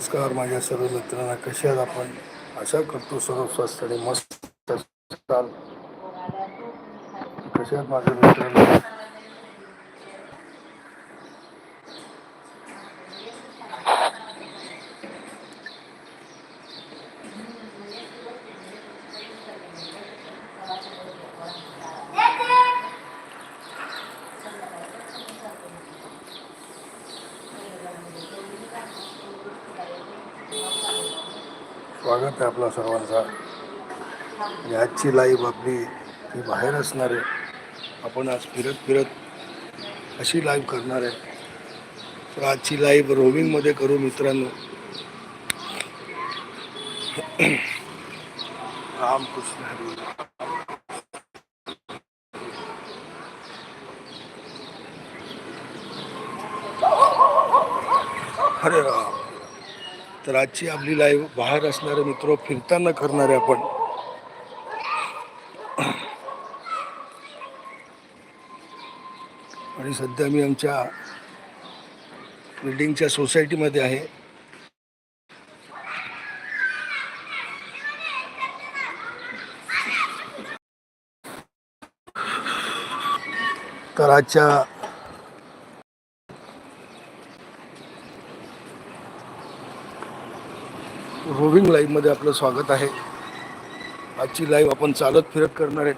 नमस्कार माझ्या सर्व मित्रांना कसे आहात आपण? आशा करतो सर्व स्वस्त आणि मस्त कसे आहात माझ्या मित्रांना आहे आपला सर्वांचा. आणि आजची लाईव्ह आपली ही बाहेर असणार आहे. आपण आज फिरत फिरत अशी लाईव्ह करणार आहे. तर आजची लाईव्ह रोविंगमध्ये करू मित्रांनो. रामकृष्ण हरी. हरे राम. तर आजची आपली लाईव्ह बाहेर असणारे मित्र फिरताना करणारे आपण. आणि सध्या मी आमच्या बिल्डिंगच्या सोसायटीमध्ये आहे. तर आजच्या रोविंग लाईव्हमध्ये आपलं स्वागत आहे. आजची लाईव्ह आपण चालत फिरत करणार आहे.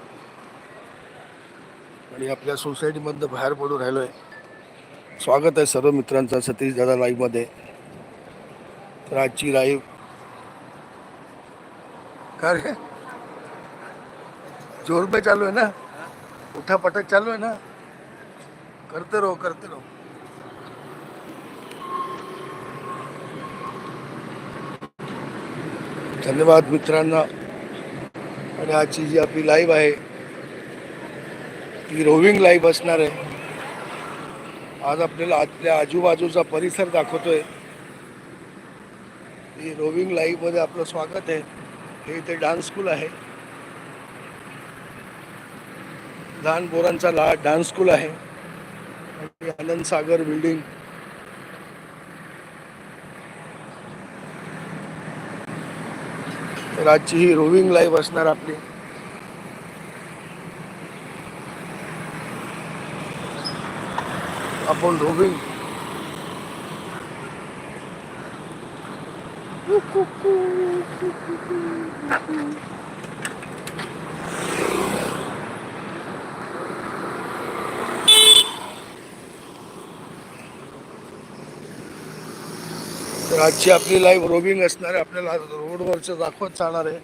आणि आपल्या सोसायटीमधनं बाहेर पडून राहिलो आहे स्वागत आहे सर्व मित्रांचं सतीश दादा लाईव्हमध्ये तर आजची लाईव्ह काय रे? जोर पे चालू आहे ना? उठा पटक चालू आहे ना? करते राहू करते राहू धन्यवाद मित्रांना. आणि आजची जी आपली लाईव्ह आहे ती रोविंग लाईव्ह असणार आहे. आज आपल्याला आपल्या आजूबाजूचा परिसर दाखवतोय. ही रोविंग लाईव्हमध्ये आपलं स्वागत आहे. हे इथे डान्स स्कूल आहे. लहान पोरांचा ला डान्स स्कूल आहे. आणि आनंद सागर बिल्डिंग रातची ही रोविंग लाईव्ह असणार आपली. आपण रोविंग. तर आजची आपली लाईव्ह रोबिंग असणार आहे. आपल्याला रोडवरचं दाखवत चालणार आहे.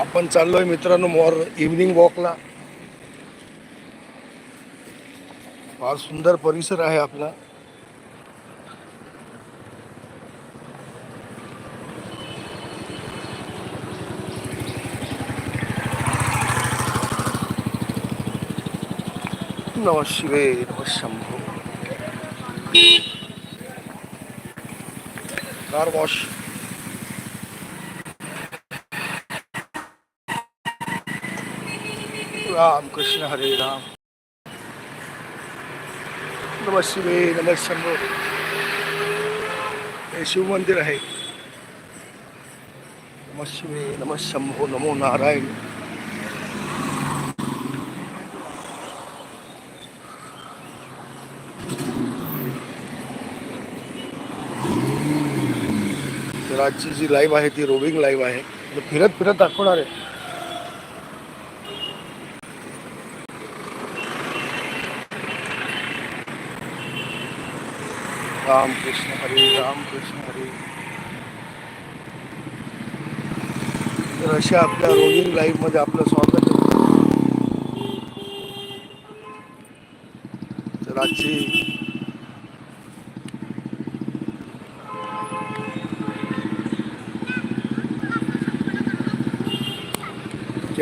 आपण चाललोय मित्रांनो मॉर इव्हनिंग वॉकला फार सुंदर परिसर आहे आपला. नम शिवे, नम शंभो कार वॉश राम कृष्ण हरे राम। नम शिवे, नम शंभो हे शिव मंदिर आहे नम शिवे, नम शंभो नमो नारायण। आजची जी लाईव्ह आहे ती रोविंग लाईव्ह आहे. तर फिरत फिरत दाखवणार आहे. राम कृष्ण हरे राम कृष्ण हरे. तर अशा आपल्या रोविंग लाईव्हमध्ये आपलं स्वागत आहे. तर आजची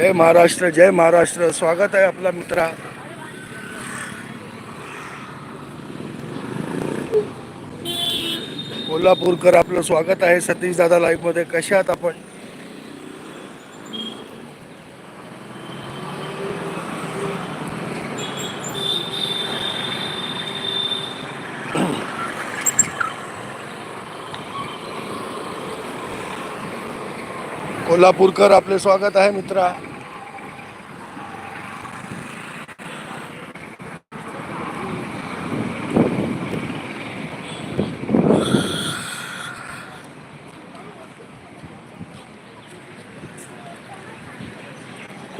जय महाराष्ट्र जय महाराष्ट्र. स्वागत आहे आपला मित्रा. कोल्हापूरकर आपलं स्वागत आहे सतीश दादा लाईफमध्ये. कशा आहात आपण? कोल्हापूरकर आपले स्वागत आहे मित्रा.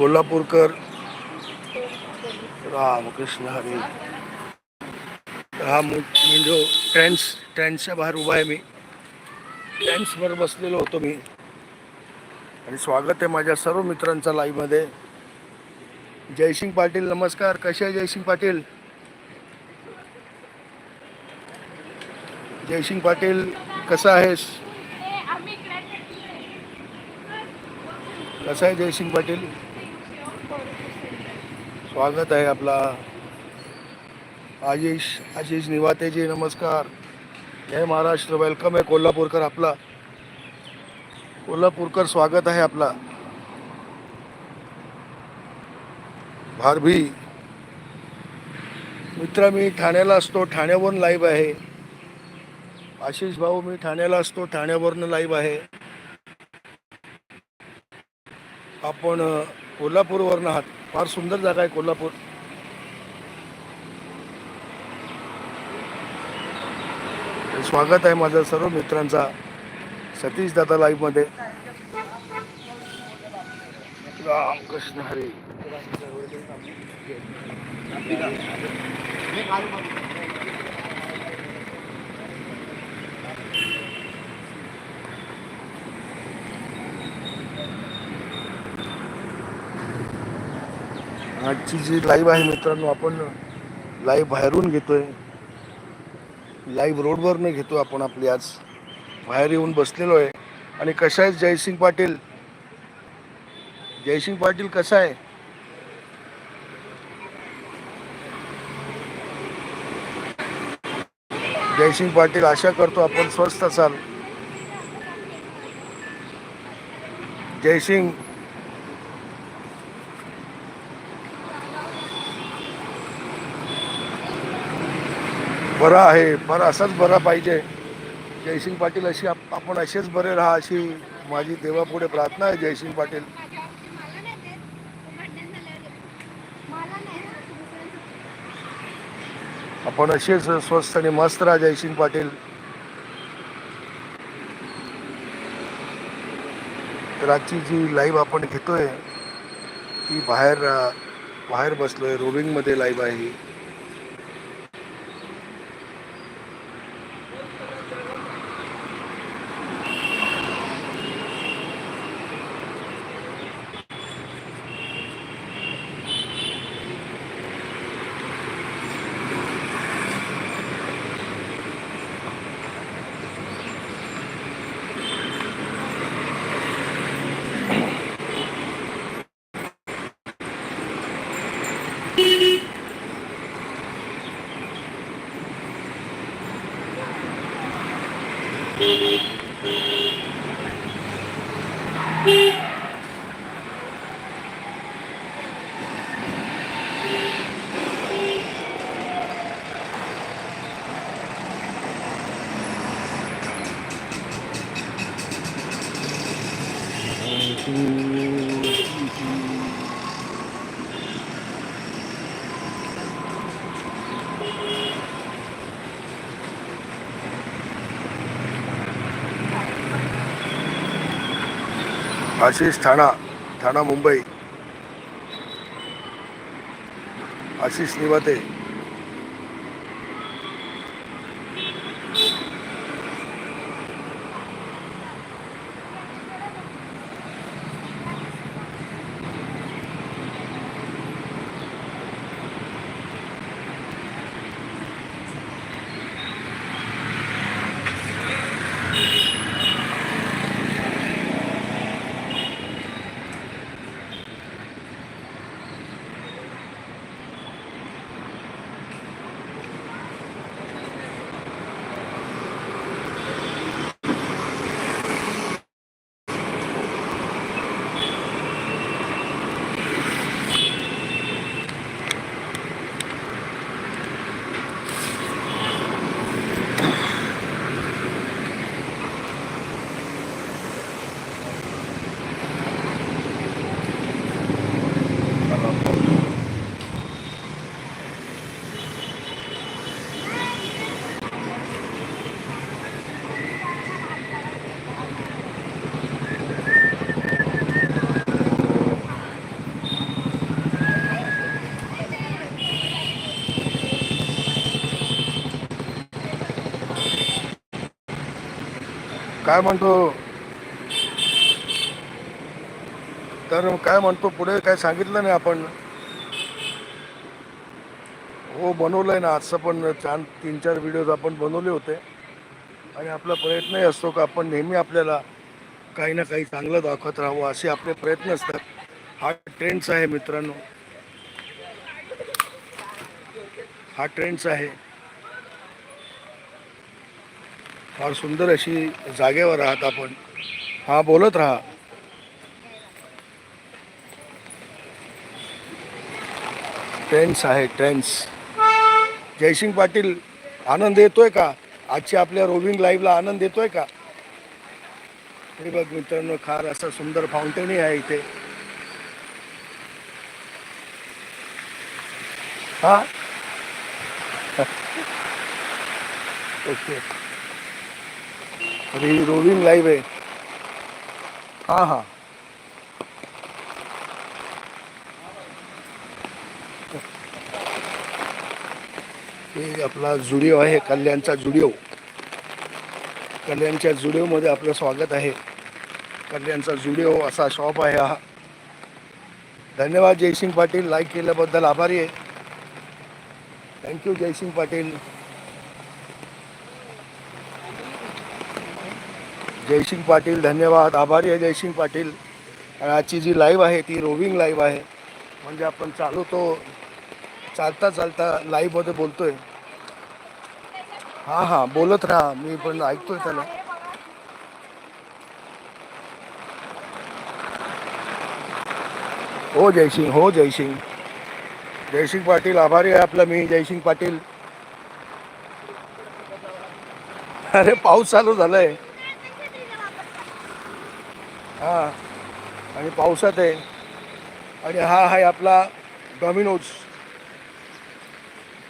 कोल्हापूरकर. रामकृष्ण हरी. हा म्हणजे ट्रेन्स ट्रेन्सच्या बाहेर उभा आहे मी. ट्रेन्सवर बसलेलो होतो मी. आणि स्वागत आहे माझ्या सर्व मित्रांचा लाईव्हमध्ये. जयसिंग पाटील नमस्कार. कसे आहे जयसिंग पाटील? जयसिंग पाटील कसा आहेस? कसा आहे जयसिंग पाटील? स्वागत आहे आपला आशिष आशिष निवातेजी नमस्कार. जय महाराष्ट्र. वेलकम आहे कोल्हापूरकर आपला. कोल्हापूरकर स्वागत आहे आपला. भारभी. मित्र मी ठाण्याला असतो. ठाण्यावरून लाईव्ह आहे. आशिष भाऊ मी ठाण्याला असतो. ठाण्यावरून लाईव्ह आहे. आपण कोल्हापूरवरनं आहात. फार सुंदर जागा आहे कोल्हापूर. स्वागत आहे माझ्या सर्व मित्रांचा सतीश दादा लाईव्हमध्ये. रामकृष्ण हरी. आजची जी लाईव्ह आहे मित्रांनो आपण लाईव्ह बाहेरून घेतोय. लाईव्ह रोडवरनं घेतो आपण आपली आज. बाहेर येऊन बसलेलो आहे. आणि कशा आहे जयसिंग पाटील? जयसिंग पाटील कसा आहे? जयसिंग पाटील आशा करतो आपण स्वस्त असाल. जयसिंग बरा आहे बरा असाच बरा पाहिजे. जयसिंग पाटील अशी आपण असेच बरे राहा अशी माझी देवापुढे प्रार्थना आहे जयसिंग पाटील. आपण असेच स्वस्त आणि मस्त राहा जयसिंग पाटील. तर आजची जी लाईव्ह आपण घेतोय ती बाहेर बाहेर बसलोय रोविंगमध्ये लाईव्ह आहे. आशिष ठाणा ठाणा मुंबई. आशिष निवाते. काय म्हणतो? तर काय म्हणतो पुढे काय सांगितलं नाही आपण? हो बनवलंय ना. आजचं पण छान तीन चार व्हिडिओज आपण बनवले होते. आणि आपला प्रयत्नही असतो का आपण नेहमी आपल्याला काही ना काही चांगलं दाखवत राहावं असे आपले प्रयत्न असतात. हा ट्रेंड्स आहे मित्रांनो. हा ट्रेंड्स आहे. फार सुंदर अशी जागेवर आहात आपण. हा बोलत राहा. ट्रेंड्स आहे ट्रेंड्स जयसिंग पाटील आनंद येतोय का? आजच्या आपल्या रोविंग लाईव्हला आनंद येतोय का? हे बघ मित्रांनो फार असं सुंदर फाउंटेनही आहे इथे. हा? ओके तर ही रोविंग लाईव्ह आहे हां हां। हे आपला जुडिओ आहे कल्याणचा जुडिओ। कल्याणच्या जुडिओमध्ये आपलं स्वागत आहे। कल्याणचा जुडिओ असा शॉप आहे हा। धन्यवाद जयसिंग पाटील लाईक केल्याबद्दल आभारी आहे। Thank you Jaysing Patil. Jaisingh Patil धन्यवाद. आभारी आहे जयसिंग पाटील. आणि आजची जी लाईव्ह आहे ती रोविंग लाईव्ह आहे. म्हणजे आपण चालवतो चालता चालता लाईव्हमध्ये बोलतोय. हां हां बोलत राहा. मी पण ऐकतोय त्याला. हो जयसिंग. हो जयसिंग. जयसिंग पाटील आभारी आहे आपला मी जयसिंग पाटील. अरे पाऊस चालू झालाय. हा. आणि पावसात आहे. आणि हा आहे आपला डॉमिनोज.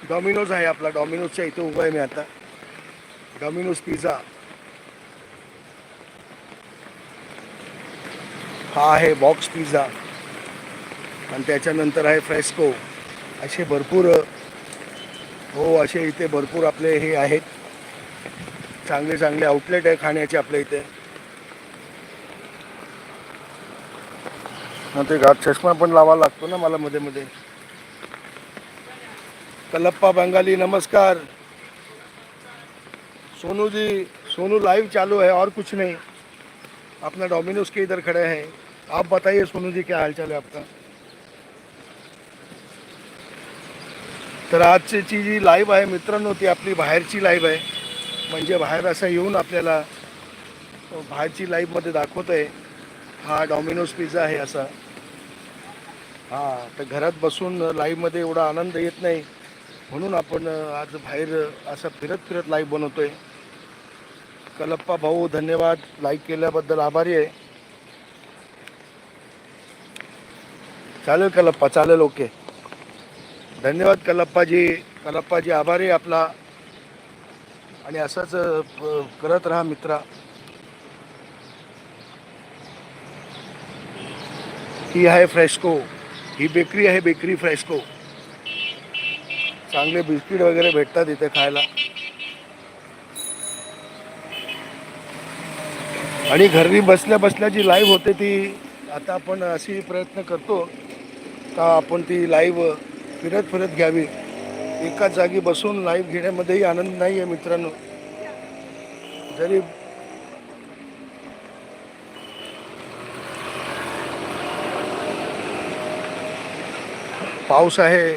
डॉमिनोज आहे आपला. डॉमिनोजच्या इथे उभा आहे मी आता. Domino's pizza. हा आहे बॉक्स पिझ्झा. आणि त्याच्यानंतर आहे फ्रेस्को. असे भरपूर हो असे इथे भरपूर आपले हे आहेत. चांगले चांगले आउटलेट आहे खाण्याचे आपल्या इथे. ते घात चष्मा पण लावा लागतो ना मला मध्ये मध्ये. कलप्पा बंगाली नमस्कार. सोनू जी सोनू लाइव चालू है और कुछ नहीं. अपना डोमिनोज के इधर खड़े हैं. आप बताइए सोनू जी क्या हालचाल आहे है आपका? तर आजची जी लाईव्ह आहे मित्रांनो ती आपली बाहेरची लाईव्ह आहे. म्हणजे बाहेर असं येऊन आपल्याला बाहेरची लाईव्हमध्ये दाखवत आहे हा डॉमिनोज पिझ्झा आहे असा. हां तर घरात बसून लाईव्हमध्ये एवढा आनंद येत नाही. म्हणून आपण आज बाहेर असं फिरत फिरत लाईव्ह बनवतोय. कलप्पा भाऊ धन्यवाद. लाईक केल्याबद्दल आभारी आहे. चालेल कलप्पा चालेल ओके धन्यवाद कलप्पाजी कलप्पाजी आभारी आहे आपला. आणि असंच करत राहा मित्रा. ही आहे फ्रेस्को ही बेकरी आहे बेकरी फ्रेस्को. चांगले बिस्किट वगैरे भेटतात इथे खायला. आणि घरी बसल्या बसल्या जी लाईव्ह होते ती आता आपण अशी प्रयत्न करतो का आपण ती लाईव्ह फिरत फिरत घ्यावी. एकाच जागी बसून लाईव्ह घेण्यामध्येही आनंद नाही आहे मित्रांनो. जरी पाऊस आहे.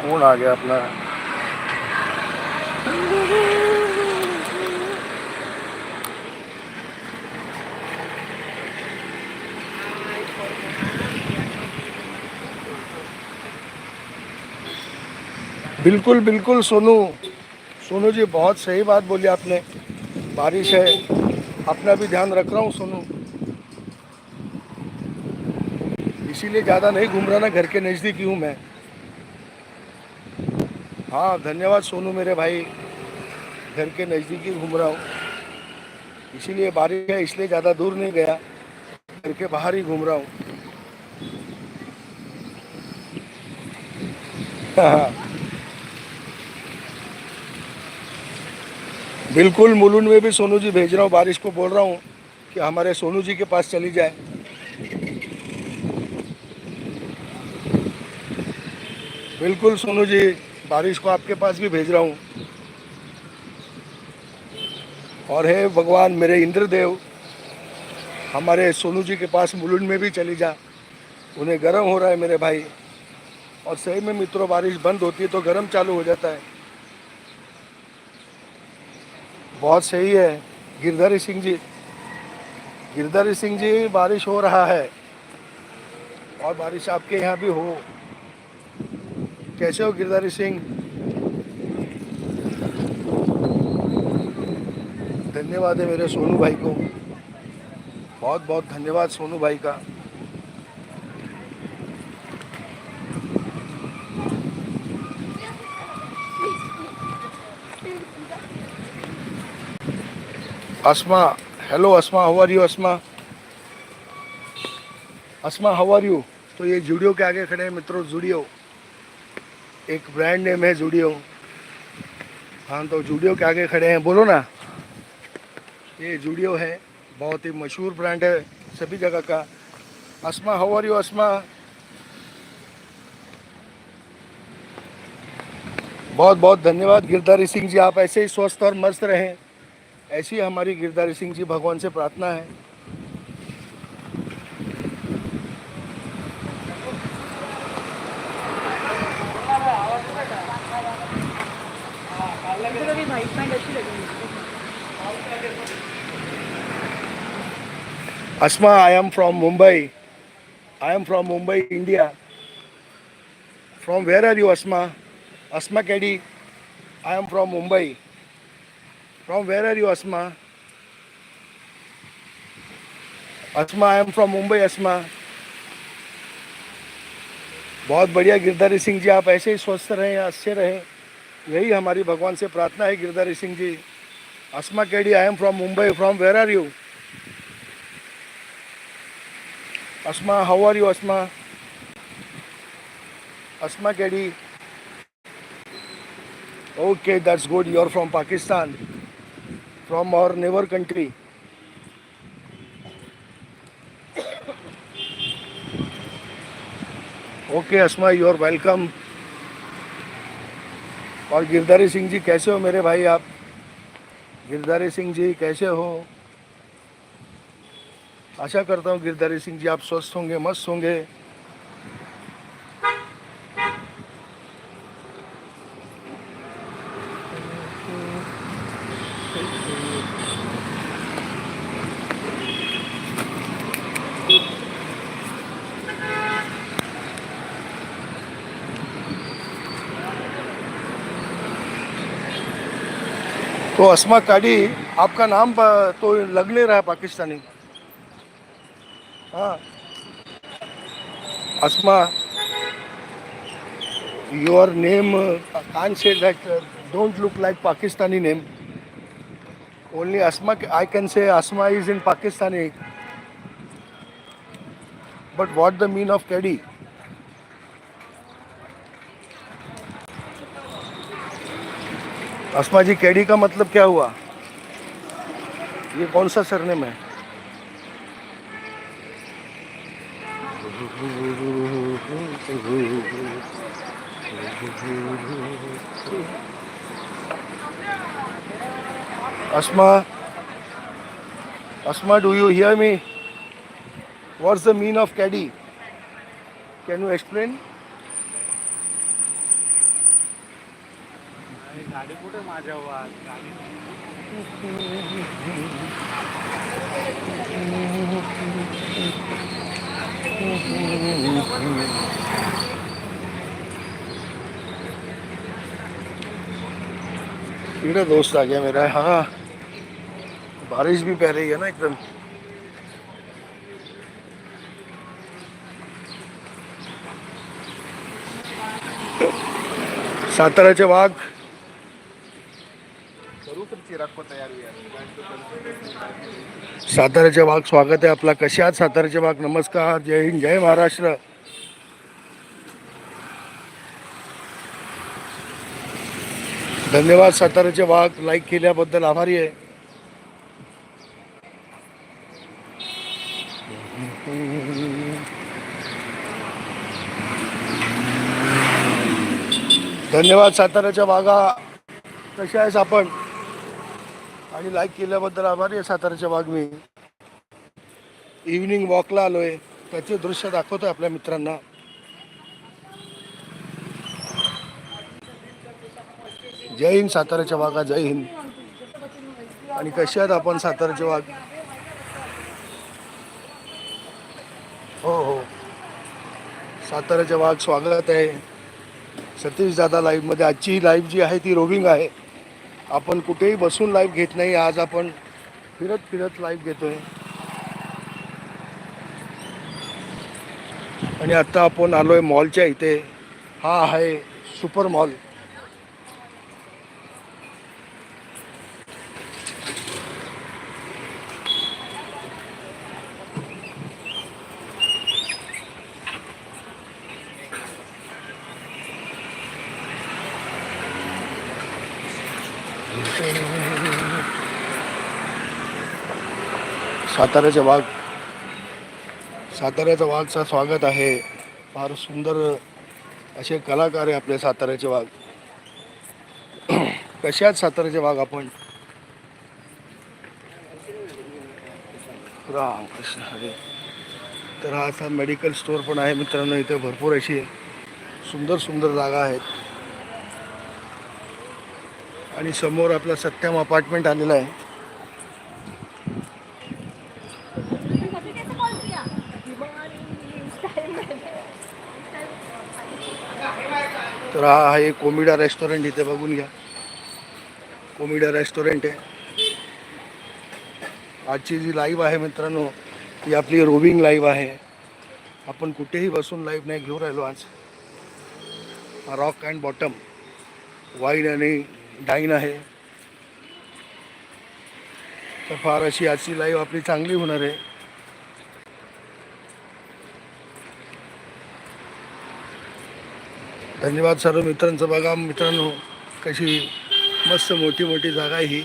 कोण आ गया अपना बिल्कुल बिल्कुल सोनू. सोनू जी बहुत सही बात बोली आपने. बारिश है. अपना भी ध्यान रख रहा हूँ सोनू. इसीलिए ज़्यादा नहीं घूम रहा ना घर के नज़दीक ही हूँ मैं। हाँ धन्यवाद सोनू मेरे भाई, घर के नज़दीक ही घूम रहा हूँ। इसीलिए बारिश है, इसलिए ज़्यादा दूर नहीं गया, घर के बाहर ही घूम रहा हूँ। बिल्कुल मुलुन में भी सोनू जी भेज रहा हूँ, बारिश को बोल रहा हूँ कि हमारे सोनू जी के पास चली जाए। बिल्कुल सोनू जी, बारिश को आपके पास भी भेज रहा हूँ। और हे भगवान, मेरे इंद्रदेव, हमारे सोनू जी के पास मुलुंड में भी चली जा। उन्हें गर्म हो रहा है मेरे भाई। और सही में मित्रों, बारिश बंद होती है तो गर्म चालू हो जाता है। बहुत सही है। गिरधारी सिंह जी, गिरधारी सिंह जी, बारिश हो रहा है। और बारिश आपके यहाँ भी हो। कैसे हो गिरधारी सिंह? धन्यवाद है मेरे सोनू भाई को। बहुत बहुत धन्यवाद सोनू भाई का। Asma hello Asma how are you Asma? Asma how are you तो ये जूडियो के आगे खड़े हैं मित्रों, जूडियो। एक ब्रांड नेम है जूडियो हाँ तो जूडियो के आगे खड़े हैं, बोलो ना। ये जूडियो है, बहुत ही मशहूर ब्रांड है, सभी जगह का। Asma how are you Asma? बहुत बहुत धन्यवाद, गिरधारी सिंह जी, आप ऐसे ही स्वस्थ और मस्त रहें। ऐसी हमारी गिरधारी सिंह जी, भगवान से प्रार्थना है। Asma, I am from Mumbai. I am from Mumbai, India. From where are you, Asma? Asma Keddy. I am from Mumbai. From where are you, Asma? Asma, I am from Mumbai, Asma. बहुत बढ़िया गिरधारी सिंह जी आप ऐसे ही स्वस्थ रहें अच्छे रहें यही हमारी भगवान से प्रार्थना है Girdhari Singh ji Asma K D I am from Mumbai from where are you Asma, how are you, Asma? Asma Keddy. Okay, that's good. You're from Pakistan, from our neighbor country. Okay, Asma, you're welcome. और गिरधारी सिंह जी कैसे हो मेरे भाई आप गिरधारी सिंह जी कैसे हो आशा करता हूँ गिरधारी सिंह जी आप स्वस्थ होंगे, मस्त होंगे। तो अस्मा काडी, आपका नाम तो लग नहीं रहा है पाकिस्तानी। हाँ Asma, your name uh, can't say that uh, don't look like Pakistani name. Only Asma, I can say Asma is in Pakistani. But what the mean of Keddy? Asma ji KD का मतलब क्या हुआ ये कौन सा surname है Asma, Asma, do you hear me? What's the mean of caddy? Can you explain? गाडी कुठे माझ्या वा गाडी मेरा दोस्त आ गया मेरा। हाँ। बारिश भी पह रही है ना एकदम। साताऱ्याचे वाघ करू तर चिराग तयार यार। साताऱ्याच्या वाघ स्वागत आहे आपला. कसे आहात साताऱ्याचे वाघ नमस्कार. जय हिंद जय महाराष्ट्र. धन्यवाद साताऱ्याचे वाघ लाईक केल्याबद्दल आभारी आहे. धन्यवाद साताऱ्याच्या भागा. कसे आहेस आपण? आणि लाईक केल्याबद्दल आभारी आहे साताऱ्याच्या वाघ मी इव्हिनिंग वॉकला आलोय. त्याचे दृश्य दाखवतोय आपल्या मित्रांना. जय हिंद साताऱ्याच्या वाघा जय हिंद. आणि कसे आहेत आपण साताऱ्याचे वाघ हो हो. साताऱ्याचे वाघ स्वागत आहे. सतीश दादा लाईव्हमध्ये आजची लाईव्ह जी आहे ती रोविंग आहे. आपण कुठेही बसून लाईव्ह घेत नाही आज आपण फिरत फिरत लाईव्ह घेतोय. आणि आता आपण आलोय मॉलच्या इथे. हा आहे सुपर मॉल साताऱ्याच्या वाघ साताऱ्याचा वाघचा स्वागत आहे. फार सुंदर असे कलाकार आहे आपले साताऱ्याचे वाघ. कसे आहेत साताऱ्याचे वाघ आपण? राम कृष्ण हरे तर हा असा मेडिकल स्टोअर पण आहे मित्रांनो इथे भरपूर अशी सुंदर सुंदर जागा आहेत. आणि समोर आपला सत्यम अपार्टमेंट आलेला आहे. तर हा आहे कोमिडा रेस्टॉरंट इथे बघून घ्या. कोमिडा रेस्टॉरंट आहे. आजची जी लाईव्ह आहे मित्रांनो ती आपली रोविंग लाईव्ह आहे. आपण कुठेही बसून लाईव्ह नाही घेऊ राहिलो आज. Rock and bottom wine and dine आहे. तर फार अशी आजची लाईव्ह आपली चांगली होणार आहे. धन्यवाद सर्व मित्रांचं बघा. मित्रांनो कशी मस्त मोठी मोठी जागा आहे ही.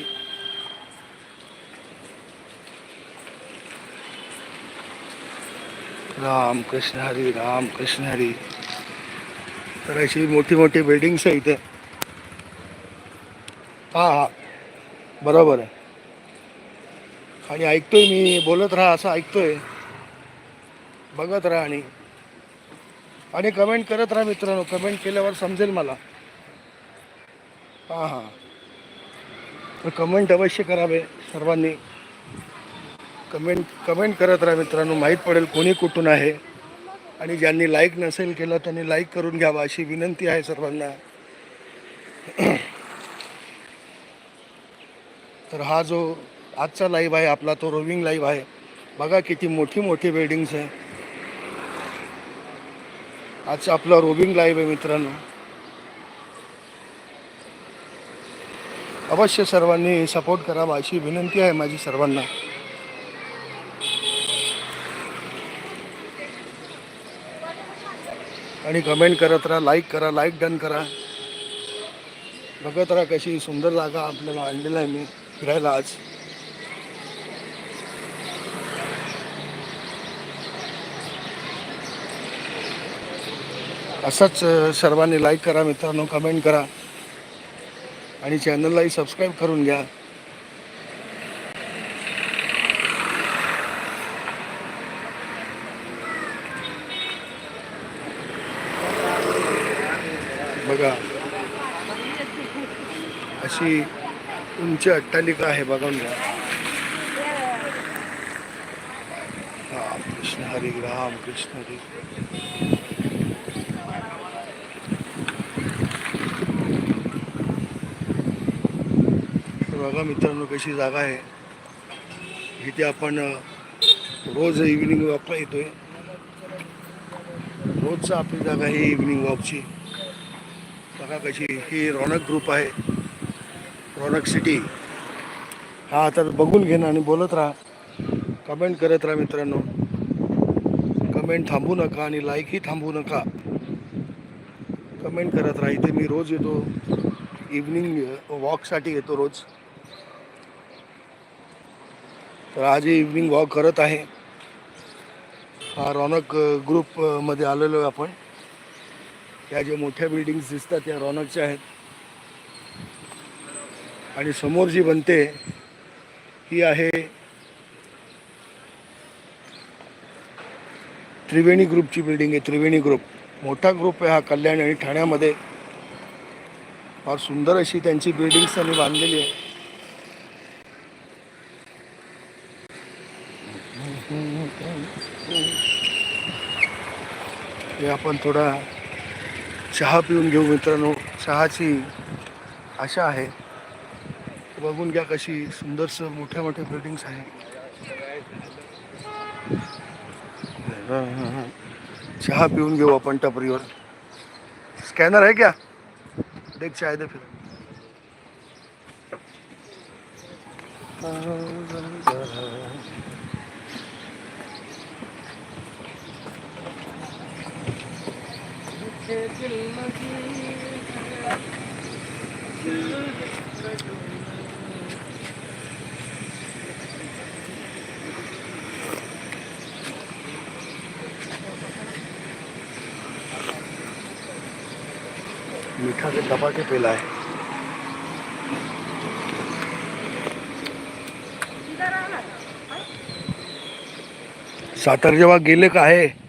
राम कृष्ण हरी राम कृष्ण हरी. तर अशी मोठी मोठी बिल्डिंग्स आहे इथे. हा हा. बरोबर आहे. आणि ऐकतोय मी बोलत राहा असं ऐकतोय. बघत राहा आणि आणि कमेंट करत राहा मित्रांनो. कमेंट केल्यावर समजेल मला. हां हां. तर कमेंट अवश्य करावे सर्वांनी. कमेंट कमेंट करत राहा मित्रांनो. माहीत पडेल कोणी कुठून आहे. आणि ज्यांनी लाईक नसेल केलं त्यांनी लाईक करून घ्यावा अशी विनंती आहे सर्वांना. तर हा जो आजचा लाईव्ह आहे आपला तो रोविंग लाईव्ह आहे. बघा किती मोठी मोठी बिल्डिंग्स आहे. आजचं आपलं रोबिंग लाईव्ह आहे मित्रांनो. अवश्य सर्वांनी सपोर्ट करावा अशी विनंती आहे माझी सर्वांना. आणि कमेंट करत राहा लाईक करा लाईक डन करा. बघत राहा कशी सुंदर जागा आपल्याला आणलेला आहे मी फिरायला आज. असंच सर्वांनी लाईक करा मित्रांनो कमेंट करा. आणि चॅनललाही सबस्क्राईब करून घ्या. बघा अशी उंच अट्टालिका आहे बघून घ्या. राम कृष्ण हरी राम कृष्ण हरी. बघा मित्रांनो कशी जागा आहे. इथे आपण रोज इव्हिनिंग वॉकला येतोय. रोजचा आपली जागा ही इव्हिनिंग वॉकची बघा कशी ही रौनक ग्रुप आहे. रौनक सिटी हा आता बघून घे ना आणि बोलत राहा. कमेंट करत राहा मित्रांनो. कमेंट थांबू नका आणि लाईकही थांबू नका. कमेंट करत राहा. इथे मी रोज येतो. इव्हनिंग वॉकसाठी येतो रोज. तर आजही इव्हनिंग वॉक करत आहे. हा रौनक ग्रुपमध्ये आलेलो आहे आपण. या ज्या मोठ्या बिल्डिंग्स दिसतात त्या रौनकच्या आहेत. आणि समोर जी बनते ही आहे त्रिवेणी ग्रुपची बिल्डिंग आहे त्रिवेणी ग्रुप मोठा ग्रुप आहे हा कल्याण आणि ठाण्यामध्ये. फार सुंदर अशी त्यांची बिल्डिंग्स त्यांनी बांधलेली आहे. हे आपण थोडा चहा पिऊन घेऊ मित्रांनो. चहाची आशा आहे. बघून घ्या कशी सुंदरस मोठ्या मोठ्या बिल्डिंग्स आहे. चहा पिऊन घेऊ आपण टपरीवर. स्कॅनर आहे क्या? देख चाय दे फिर. मीठा के दबा के पेला है सातारा जेव्हा गेले का आहे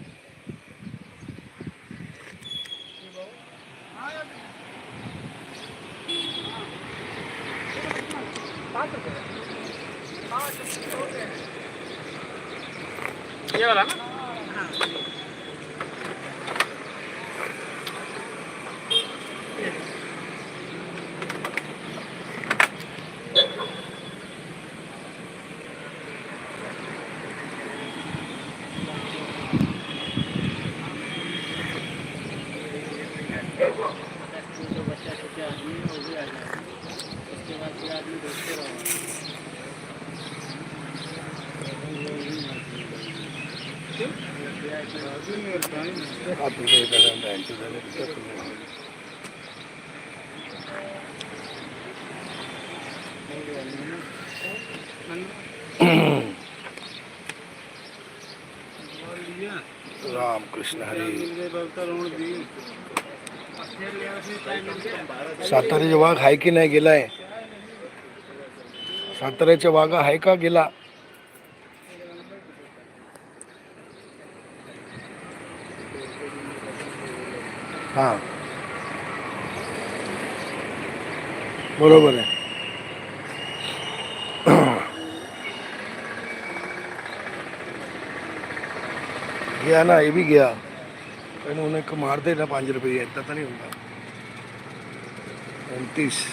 राम कृष्ण हरी। साताऱ्याचा वाघ आहे की नाही गेलाय? साताऱ्याचा वाघा आहे का गेला? हा बरोबर आहे गया ना ये भी गया मैंने उन्हें को मार देना पाँच रुपये इतना तो नहीं होगा उनतीस